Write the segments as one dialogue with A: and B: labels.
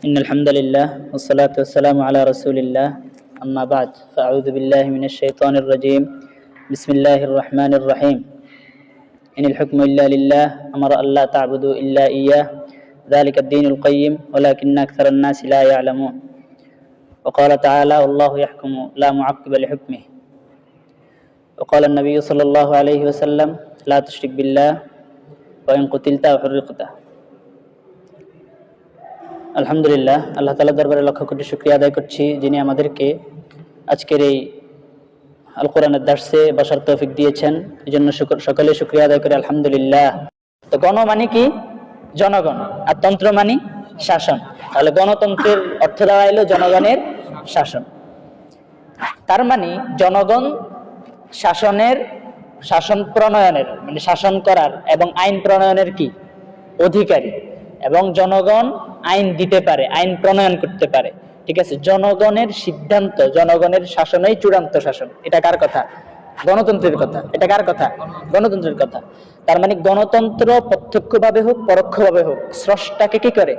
A: إن الحمد لله والصلاة والسلام على رسول الله. أما بعد فأعوذ بالله من الشيطان الرجيم. بسم الله الرحمن الرحيم. إن الحكم إلا لله أمر أن لا تعبدوا إلا إياه. ذلك الدين القيم ولكن أكثر الناس لا يعلمون. وقال تعالى والله يحكم لا معقب لحكمه. وقال النبي صلى الله عليه وسلم لا تشرك بالله وإن قتلت أو حرقت আলহামদুলিল্লাহ, আল্লাহ তালা দরবারে লক্ষ কোটি শুক্রিয়া আদায় করছি যিনি আমাদেরকে আজকের এই আল কোরআনের দার্সে বসার তৌফিক দিয়েছেন। এই জন্য সকলে শুক্রিয়া আদায় করে, আলহামদুলিল্লাহ। তো গণ মানে কি? জনগণ। আর তন্ত্র মানে শাসন। তাহলে গণতন্ত্রের অর্থ দাঁড়াইলো জনগণের শাসন। তার মানে জনগণ শাসনের, শাসন প্রণয়নের মানে শাসন করার এবং আইন প্রণয়নের কি? অধিকারী। এবং জনগণ আইন দিতে পারে, আইন প্রণয়ন করতে পারে। ঠিক আছে? জনগণের সিদ্ধান্ত, জনগণের শাসনই চূড়ান্ত শাসন, এটা কার কথা? গণতন্ত্রের কথা। এটা কার কথা? গণতন্ত্রের কথা। তার মানে গণতন্ত্র প্রত্যক্ষভাবে হোক, পরোক্ষভাবে হোক, স্রষ্টাকে কি করে?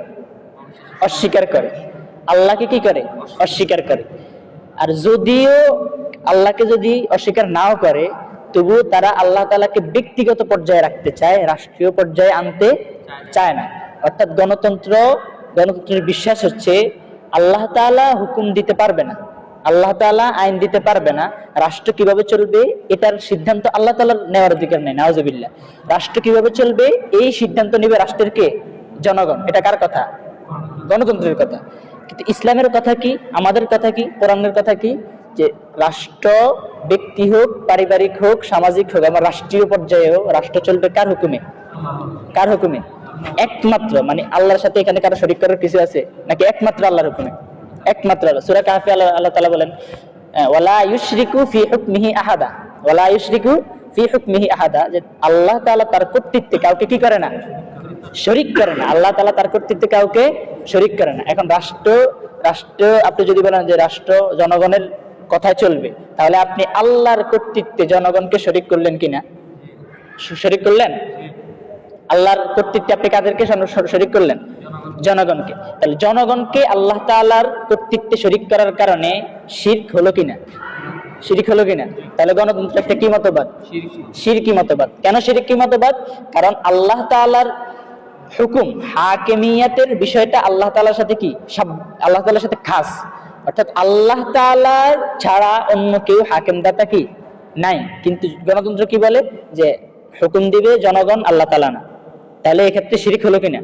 A: অস্বীকার করে। আল্লাহকে কি করে? অস্বীকার করে। আর যদিও আল্লাহকে যদি অস্বীকার নাও করে, তবুও তারা আল্লাহ তালাকে ব্যক্তিগত পর্যায়ে রাখতে চায়, রাষ্ট্রীয় পর্যায়ে আনতে চায় না। অর্থাৎ গণতন্ত্র, গণতন্ত্রের বিশ্বাস হচ্ছে আল্লাহ তাআলা হুকুম দিতে পারবে না। আল্লাহ তাআলা আইন দিতে পারবে না। রাষ্ট্র কীভাবে চলবে এটার সিদ্ধান্ত আল্লাহ তাআলার নেওয়ার অধিকার নেই নাওজবিল্লাহ রাষ্ট্র কীভাবে চলবে এই সিদ্ধান্ত নেবে রাষ্ট্রের কে? জনগণ। এটা কার কথা? গণতন্ত্রের কথা। কিন্তু ইসলামের কথা কি? আমাদের কথা কি? কোরআনের কথা কি? যে রাষ্ট্র ব্যক্তি হোক, পারিবারিক হোক, সামাজিক হোক, আমার রাষ্ট্রীয় পর্যায়ে হোক, রাষ্ট্র চলবে কার হুকুমে? কার হুকুমে? একমাত্র মানে আল্লাহর সাথে এখানে কারও শরীক করার কিছু আছে? নাকি একমাত্র আল্লাহর হুকুমে? একমাত্র আল্লাহ। সূরা কাহফে আল্লাহ আল্লাহ তাআলা বলেন ইউশরিকু ফি হুকমিহি আহাদা। ইউশরিকু ফি হুকমিহি আহাদা। যে আল্লাহ তাআলা তার কর্তৃত্বে কাউকে কি করে না? শরিক করে না। আল্লাহ তালা তার কর্তৃত্বে কাউকে শরিক করে না। এখন রাষ্ট্র রাষ্ট্র, আপনি যদি বলেন যে রাষ্ট্র জনগণের কথায় চলবে, তাহলে আপনি আল্লাহর কর্তৃত্বে জনগণকে শরিক করলেন কিনা? শরিক করলেন? আল্লাহর কর্তৃত্বে আপনি কাদেরকে শরিক করলেন? জনগণকে। তাহলে জনগণকে আল্লাহ তাআলার কর্তৃত্বে শরিক করার কারণে শির্ক হলো কিনা? শিরিক হলো কিনা? তাহলে গণতন্ত্র একটা কি মতবাদ? শিরকি মতবাদ। কেন শিরিক শিরকি মতবাদ? কারণ আল্লাহ তাআলার হুকুম, হাকিমিয়াতের বিষয়টা আল্লাহ তাআলার সাথে কি? সাব- আল্লাহ তাআলার সাথে খাস। অর্থাৎ আল্লাহ তাআলার ছাড়া অন্য কেউ হাকিম দাতা কি? নাই। কিন্তু গণতন্ত্র কি বলে? যে হুকুম দিবে জনগণ, আল্লাহ তালা না। তাহলে এক্ষেত্রে শিরিক হলো কিনা?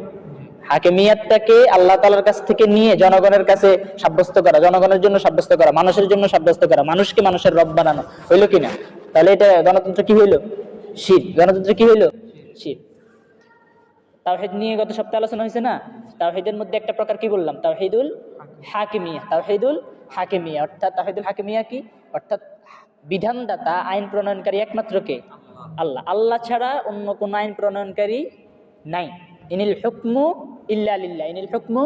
A: হাকিমিয়াতটাকে আল্লাহ তাআলার কাছ থেকে নিয়ে জনগণের কাছে সাব্যস্ত করা, জনগণের জন্য সাব্যস্ত করা, মানুষের জন্য সাব্যস্ত করা, মানুষকে মানুষের রব বানানো হইল কিনা? তাহলে এটা গণতন্ত্র কি হইল? শির। গণতন্ত্র কি হইল? শির। তাওহিদ নিয়ে গত সপ্তাহে আলোচনা হয়েছে না? তাওহিদের মধ্যে একটা প্রকার কি বললাম? তাওহিদুল হাকিমিয়া। তাওহিদুল হাকিমিয়া। অর্থাৎ তাওহিদুল হাকিমিয়া কি? অর্থাৎ বিধানদাতা, আইন প্রণয়নকারী একমাত্র কে? আল্লাহ। আল্লাহ ছাড়া অন্য কোন আইন প্রণয়নকারী নাই। ইনিল হুকমু ইল্লা লিল্লাহ। ইনিল হুকমু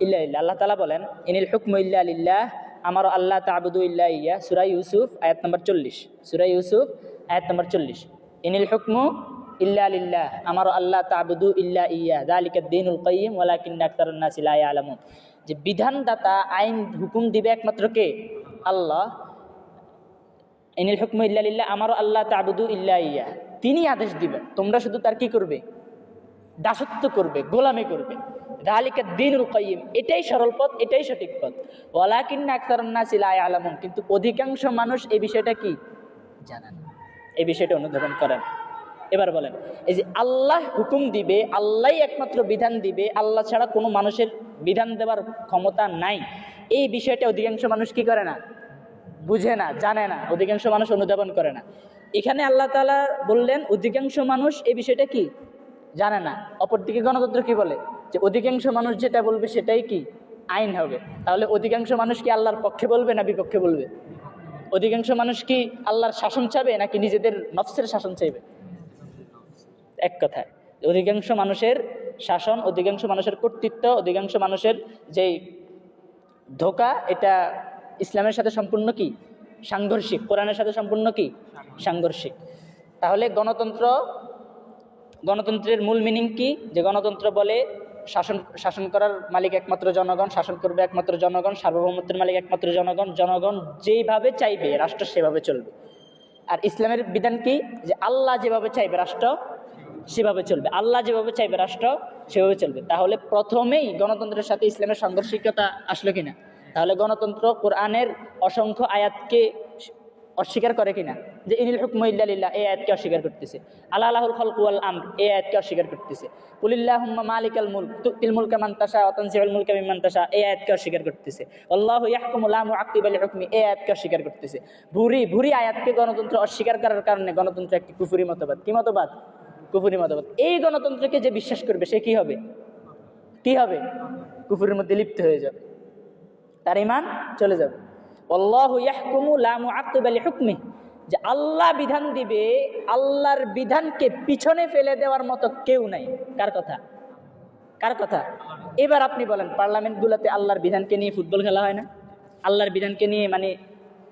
A: ইল্লা লিল্লাহ। আল্লাহ তালা বলেন, ইনিল হুকমু ইল্লা লিল্লাহ। আমার আল্লাহ তাবুদু ইল্লা ইয়া। সূরা ইউসুফ, আয়াত নম্বর 40 সূরা ইউসুফ, আয়াত নম্বর 40 ইনিল হুকমু ইল্লা লিল্লাহ। আমার আল্লাহ তাবুদু ইল্লা ইয়া। যালিকা দ্বীনুল কাইয়্যিম, ওয়ালাকিন্না আকতারুন নাসি লা ইয়ালামুন। যে বিধানদাতা আইন হুকুম দিবে একমাত্র কে? আল্লাহ। ইনিল হুকমু ইল্লা লিল্লাহ। আমারও আল্লাহ তাবুদু ইল্লা ইয়া। তিনি আদেশ দিবেন। তোমরা শুধু তার কি করবে? দাসত্ব করবে, গোলামি করবে। দালিকা দিন কাইয়িম এটাই সরল পথ, এটাই সঠিক পথ। ওয়ালাকিন্না আকতারুন নাসি লা ইয়ালামুন, কিন্তু অধিকাংশ মানুষ এই বিষয়টা কি? জানেন। এই বিষয়টা অনুধাবন করেন। এবার বলেন, এই যে আল্লাহ হুকুম দিবে আল্লাহ একমাত্র বিধান দিবে, আল্লাহ ছাড়া কোনো মানুষের বিধান দেওয়ার ক্ষমতা নাই। এই বিষয়টা অধিকাংশ মানুষ কি করে না? বুঝে না, জানে না, অধিকাংশ মানুষ অনুধাবন করে না। এখানে আল্লাহ তাআলা বললেন, অধিকাংশ মানুষ এই বিষয়টা কি? জানে না। অপরদিকে গণতন্ত্র কি বলে? যে অধিকাংশ মানুষ যেটা বলবে সেটাই কি? আইন হবে। তাহলে অধিকাংশ মানুষ কি আল্লাহর পক্ষে বলবে না বিপক্ষে বলবে? অধিকাংশ মানুষ কি আল্লাহর শাসন চাবে নাকি নিজেদের নফসের শাসন চাইবে? এক কথায়, অধিকাংশ মানুষের শাসন, অধিকাংশ মানুষের কর্তৃত্ব, অধিকাংশ মানুষের যেই ধোকা, এটা ইসলামের সাথে সম্পূর্ণ কি? সাংঘর্ষিক। কোরআনের সাথে সম্পূর্ণ কি? সাংঘর্ষিক। তাহলে গণতন্ত্র গণতন্ত্রের মূল মিনিং কি? যে গণতন্ত্র বলে শাসন শাসন করার মালিক একমাত্র জনগণ, শাসন করবে একমাত্র জনগণ, সার্বভৌমত্বের মালিক একমাত্র জনগণ জনগণ যেইভাবে চাইবে রাষ্ট্র সেভাবে চলবে। আর ইসলামের বিধান কি? যে আল্লাহ যেভাবে চাইবে রাষ্ট্র, সেভাবে চলবে। আল্লাহ যেভাবে চাইবে রাষ্ট্র, সেভাবে চলবে। তাহলে প্রথমেই গণতন্ত্রের সাথে ইসলামের সাংঘর্ষিকতা আসলো কিনা? তাহলে গণতন্ত্র কোরআনের অসংখ্য আয়াতকে অস্বীকার করে কিনা? যে ইনিল হুকম ইল্লালিল্লাহ এই আয়াতকে অস্বীকার করতেছে। আল্লাহ আল্লাহুল খলকুয়াল আম এই আয়াতকে অস্বীকার করতেছে। কুলিল্লাহুম্মা মালিকাল মুলক, তুতিল মুলকা মান তাশা ওয়া তানজিউল মুলকা মিম্মান তাশা, এই আয়াতকে অস্বীকার করতেছে। আল্লাহু ইয়াহকুমু লা মুআক্কিবা লিহুকমি এই আয়াতকে অস্বীকার করতেছে। ভুরি ভুরি আয়াতকে গণতন্ত্র অস্বীকার করার কারণে গণতন্ত্র একটি কুফুরি মতবাদ। কি মতবাদ? কুফুরি মতবাদ। এই গণতন্ত্রকে যে বিশ্বাস করবে, সে কি হবে? কি হবে? কুফুরের মধ্যে লিপ্ত হয়ে যাবে। তার ইমান চলে যাবে। লিহুকমি যে আল্লাহ বিধান দিবে, আল্লাহর বিধানকে পিছনে ফেলে দেওয়ার মতো কেউ নাই। কার কথা? কার কথা? এবার আপনি বলেন, পার্লামেন্টগুলোতে আল্লাহর বিধানকে নিয়ে ফুটবল খেলা হয় না? আল্লাহর বিধানকে নিয়ে মানে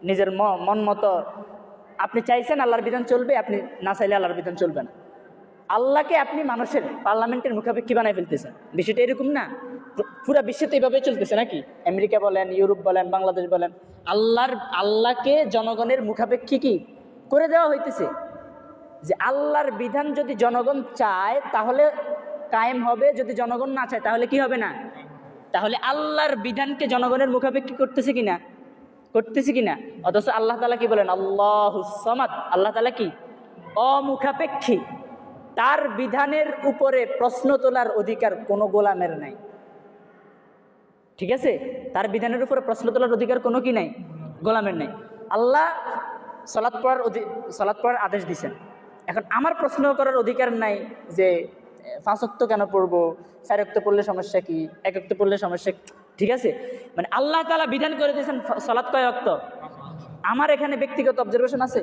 A: নিজের মন মতো আপনি চাইছেন আল্লাহর বিধান চলবে, আপনি না চাইলে আল্লাহর বিধান চলবে না। আল্লাহকে আপনি মানুষের পার্লামেন্টের মুখাপেক্ষি বানাই ফেলতেছেন। বিষয়টা এরকম না। পুরা বিশ্বে তো এইভাবে চলতেছে নাকি? আমেরিকা বলেন, ইউরোপ বলেন, বাংলাদেশ বলেন, আল্লাহর, আল্লাহকে জনগণের মুখাপেক্ষি কি? করে দেওয়া হইতেছে। যে আল্লাহর বিধান যদি জনগণ চায়, তাহলে কায়েম হবে, যদি জনগণ না চায়, তাহলে কি হবে না? তাহলে আল্লাহর বিধানকে জনগণের মুখাপেক্ষি করতেছে কিনা? করতেছে কিনা? অথচ আল্লাহ তালা কি বলেন? আল্লাহ সমাদ। আল্লাহ তালা কি? অমুখাপেক্ষী। তার বিধানের উপরে প্রশ্ন তোলার অধিকার কোনো গোলামের নাই। ঠিক আছে? তার বিধানের উপরে প্রশ্ন তোলার অধিকার কোনো কি নাই? গোলামের নাই। আল্লাহ সলাৎ পড়ার সলাৎ পড়ার আদেশ দিছেন। এখন আমার প্রশ্ন করার অধিকার নাই যে ফাঁসক্ত কেন পড়ব? চারক্ত পড়লে সমস্যা কি? একক্ত পড়লে সমস্যা ঠিক আছে? মানে আল্লাহ তালা বিধান করে দিয়েছেন সলাৎ কয় অক্ত আমার এখানে ব্যক্তিগত অবজারভেশন আছে?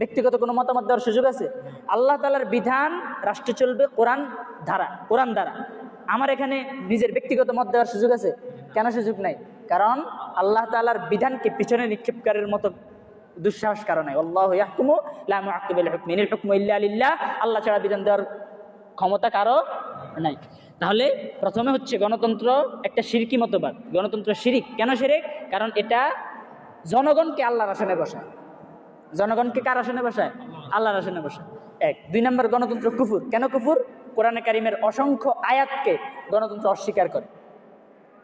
A: ব্যক্তিগত কোনো মতামত দেওয়ার সুযোগ আছে? আল্লাহ তালার বিধান রাষ্ট্র চলবে কোরআন ধারা কোরআন দ্বারা। আমার এখানে নিজের ব্যক্তিগত মত দেওয়ার সুযোগ আছে। কেন সুযোগ নাই? কারণ আল্লাহ তালার বিধানকে পিছনে নিক্ষেপকারের মতো দুঃসাহস কারণে আল্লাহ আল্লাহ ছাড়া বিধান দেওয়ার ক্ষমতা কারও নাই। তাহলে প্রথমে হচ্ছে গণতন্ত্র একটা শিরকি মতবাদ। গণতন্ত্র শিরিক কেন শিরিক কারণ এটা জনগণকে আল্লাহর আসনে বসায়। জনগণকে কার আসনে বসায়? আল্লাহর আসনে বসায়। এক। দুই নম্বর গণতন্ত্র কুফুর। কেন কুফুর? কোরআনে কারিমের অসংখ্য আয়াতকে গণতন্ত্র অস্বীকার করে।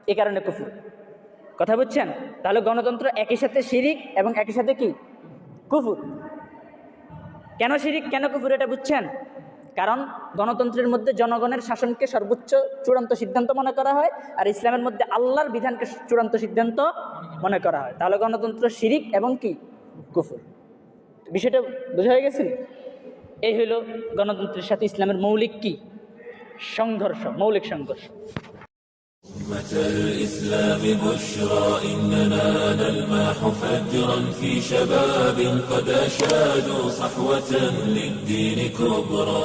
A: এ কারণে কুফুর। কথা বুঝছেন? তাহলে গণতন্ত্র একই সাথে শিরিক এবং একই সাথে কি? কুফুর। কেন শিরিক, কেন কুফুর এটা বুঝছেন? কারণ গণতন্ত্রের মধ্যে জনগণের শাসনকে সর্বোচ্চ চূড়ান্ত সিদ্ধান্ত মনে করা হয় আর ইসলামের মধ্যে আল্লাহর বিধানকে চূড়ান্ত সিদ্ধান্ত মনে করা হয়। তাহলে গণতন্ত্র শিরিক এবং কি? কুফুর। বিষয়টা বোঝা হয়ে গেছে? এই হইল গণতন্ত্রের সাথে ইসলামের মৌলিক কি সংঘর্ষ মৌলিক সংঘর্ষ
B: أمة الإسلام بشرى إننا نلمح فجرا في شباب قد أشادوا صحوة للدين كبرى